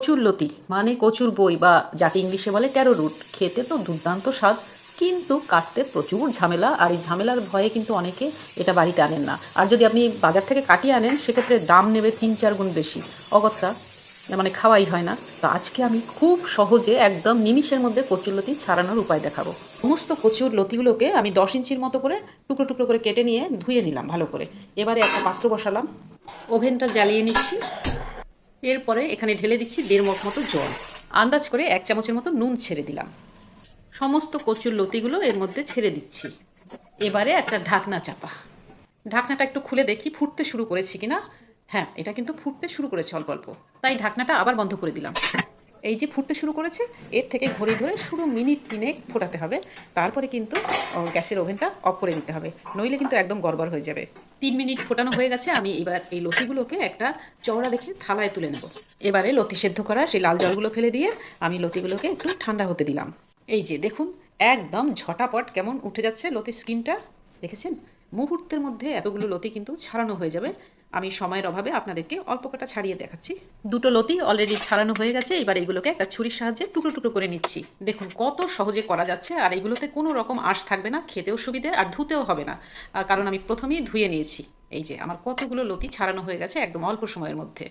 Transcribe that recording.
কচুর লতি মানে কচুর বই বা যাকে ইংলিশে বলে ট্যারো রুট। খেতে তো দুর্দান্ত স্বাদ, কিন্তু কাটতে প্রচুর ঝামেলা, আর এই ঝামেলার ভয়ে কিন্তু অনেকে এটা বাড়িতে আনেন না। আর যদি আপনি বাজার থেকে কাটিয়ে আনেন, সেক্ষেত্রে দাম নেবে তিন চার গুণ বেশি। অগত্যা মানে খাওয়াই হয় না। তো আজকে আমি খুব সহজে একদম নিমিষের মধ্যে কচুর লতি ছাড়ানোর উপায় দেখাবো। সমস্ত কচুর লতিগুলোকে আমি দশ ইঞ্চির মতো করে, টুকরো টুকরো করে কেটে নিয়ে ধুয়ে নিলাম ভালো করে। এবারে একটা পাত্র বসালাম। ওভেনটা জ্বালিয়ে নিচ্ছি। এরপরে এখানে ঢেলে দিচ্ছি দেড় মগ মতো জল। আন্দাজ করে এক চামচের মতো নুন ছেড়ে দিলাম। সমস্ত কচুর লতিগুলো এর মধ্যে ছেড়ে দিচ্ছি। এবারে একটা ঢাকনা চাপা। ঢাকনাটা একটু খুলে দেখি, ফুটতে শুরু করেছি কিনা? হ্যাঁ এটা কিন্তু ফুটতে শুরু করেছে অল্প অল্প। তাই ঢাকনাটা আবার বন্ধ করে দিলাম। এই যে ফুটতে শুরু করেছে, এর থেকে ঘড়ি ধরে শুধু মিনিট তিনে ফোটাতে হবে। তারপরে কিন্তু গ্যাসের ওভেনটা অফ করে দিতে হবে। নইলে কিন্তু একদম গড়বড় হয়ে যাবে। তিন মিনিট ফোটানো হয়ে গেছে, আমি এবার এই লতিগুলোকে একটা চওড়া দেখে থালায় তুলে নেব। এবারে লতি সেদ্ধ করা, সেই লাল জলগুলো ফেলে দিয়ে আমি লতিগুলোকে একটু ঠান্ডা হতে দিলাম। এই যে দেখুন, একদম ঝটাপট কেমন উঠে যাচ্ছে লতির স্কিনটা। দেখেছেন? মুহূর্তের মধ্যে এতগুলো লতি কিন্তু ছাড়ানো হয়ে যাবে। আমি সময়ের অভাবে আপনাদেরকে অল্প কটা ছাড়িয়ে দেখাচ্ছি। দুটো লতি অলরেডি ছাড়ানো হয়ে গেছে, এবার এগুলোকে একটা ছুরির সাহায্যে টুকরো টুকরো করে নিচ্ছি। দেখুন কত সহজে করা যাচ্ছে, আর এগুলোতে কোনো রকম আঁশ থাকবে না, খেতেও সুবিধে আর ধুতেও হবে না। কারণ আমি প্রথমেই ধুয়ে নিয়েছি। এই যে, আমার কতগুলো লতি ছাড়ানো হয়ে গেছে একদম অল্প সময়ের মধ্যে।